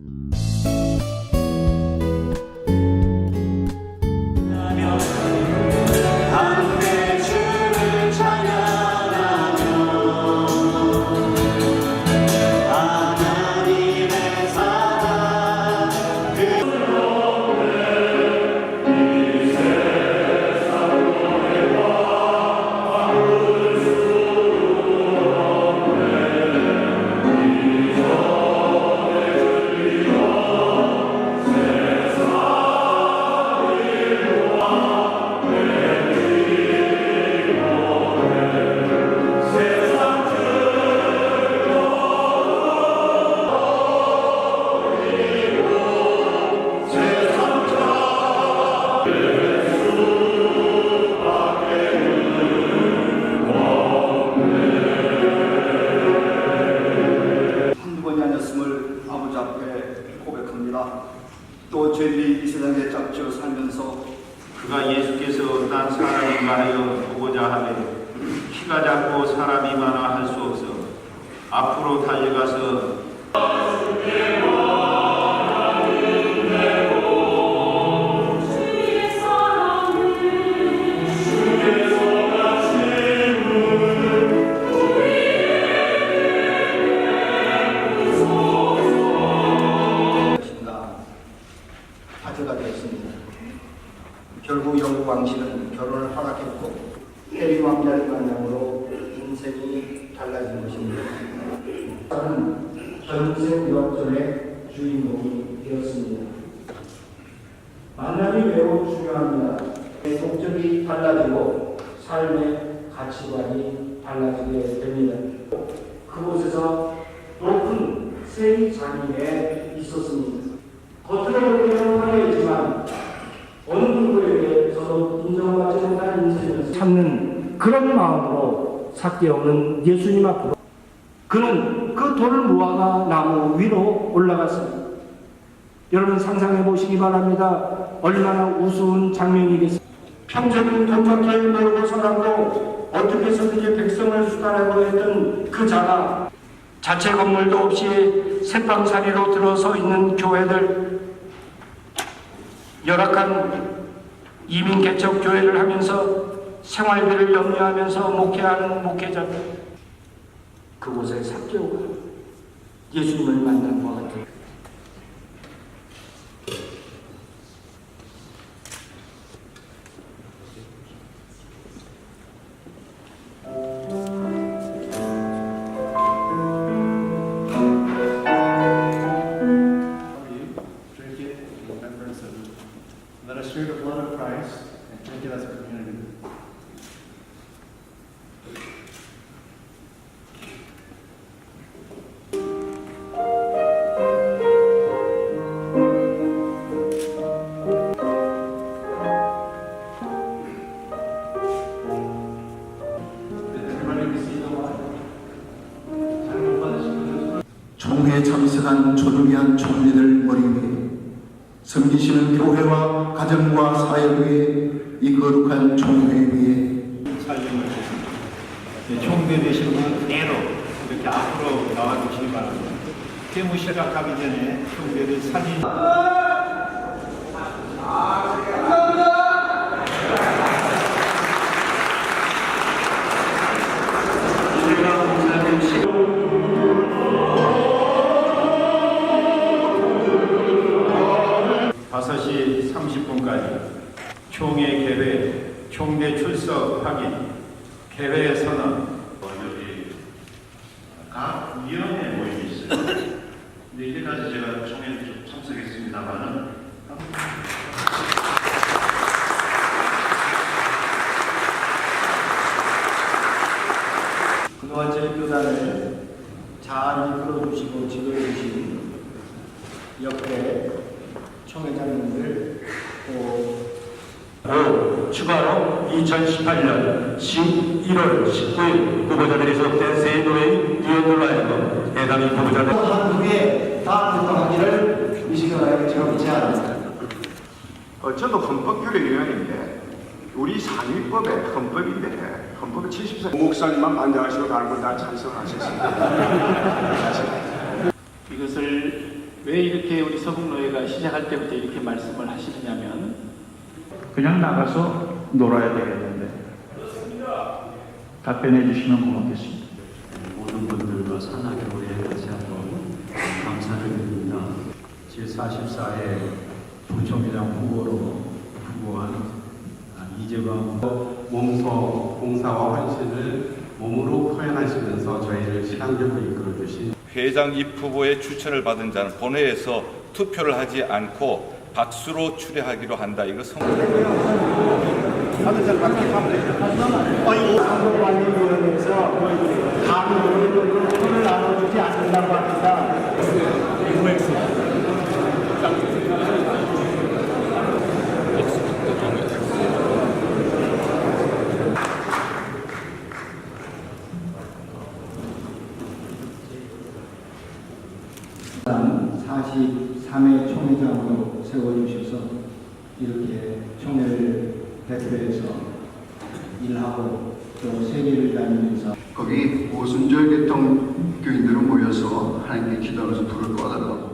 Mm. 한두 번이 아니었음을 아버지 앞에 고백합니다. 또 죄들이 이 세상에 짝지어 살면서 그가 예수께서 난 사람이 많아요 보고자 하며 키가 작고 사람이 많아 할 수 없어 앞으로 달려가서 결국 영국 왕실은 결혼을 허락했고 해리 왕자를 만남으로 인생이 달라진 것입니다. 저는 전생 역전의 주인공이 되었습니다. 만남이 매우 중요합니다. 내 목적이 달라지고 삶의 가치관이 달라지게 됩니다. 그곳에서 높은 세리 장인에 있었습니다. 겉으로 보기에는 화려했지만 찾는 그런 마음으로 삭개오는 예수님 앞으로 그는 그 돌을 모아가 나무 위로 올라갔습니다. 여러분 상상해 보시기 바랍니다. 얼마나 우스운 장면이겠습니까? 평생을 도착해 놀고 살았고 어떻게 해서든지 백성을 수탈하고 했던 그 자가 자체 건물도 없이 새방사리로 들어서 있는 교회들 열악한 이민 개척 교회를 하면서 생활비를 염려하면서 목회하는 목회자들 그곳에 삭개오가 예수님을 만난 것 같아요. 총회에 참석한 조중한 총리들 머리 위에 섬기시는 교회와 가정과 사회 위에 이 거룩한 총회 위에 살림을 주십니다. 되신 분 그대로 이렇게 앞으로 나와주시기 바랍니다. 퇴무 시작하기 전에 총대를 사진 총회 개회, 총대 출석 확인, 개회 선언. 여기 각 위원회 모임이 있어요. 근데 이제까지 제가 총회에 좀 참석했습니다만은 그동안 저희 교단을 잘 이끌어주시고 지도해주신 옆에 총회장님들 또 오, 추가로 2018년 11월 19일 후보자들이 소속된 세노의 위원들로 하여금 해당 후보자들 한국에 다 등록하기를 이 시간에 제가 제안합니다. 어, 저도 헌법규례위원인데 우리 상위법에 헌법인데 헌법의 74 목사님만 반대하시고 다른 건다 찬성하셨습니다. 이것을 왜 이렇게 우리 서북노예가 시작할 때부터 이렇게 말씀을 하시느냐면 그냥 나가서 놀아야 되겠는데 답변해 주시면 고맙겠습니다. 모든 분들과 산하교회 다시 한번 감사를 드립니다. 제44회 부총회장 후보로 후보한 아, 이재광 몸소 봉사와 헌신을 몸으로 표현하시면서 저희를 신앙적으로 이끌어주신 회장 입 후보의 추천을 받은 자는 본회에서 투표를 하지 않고 박수로 추례하기로 한다. 이거. 당 43회 총회장으로 세워주셔서 이렇게 총회를 대표해서 일하고 또 세계를 다니면서 거기 오순절 계통 교인들은 모여서 하나님께 기도하면서 불을 꺼달라고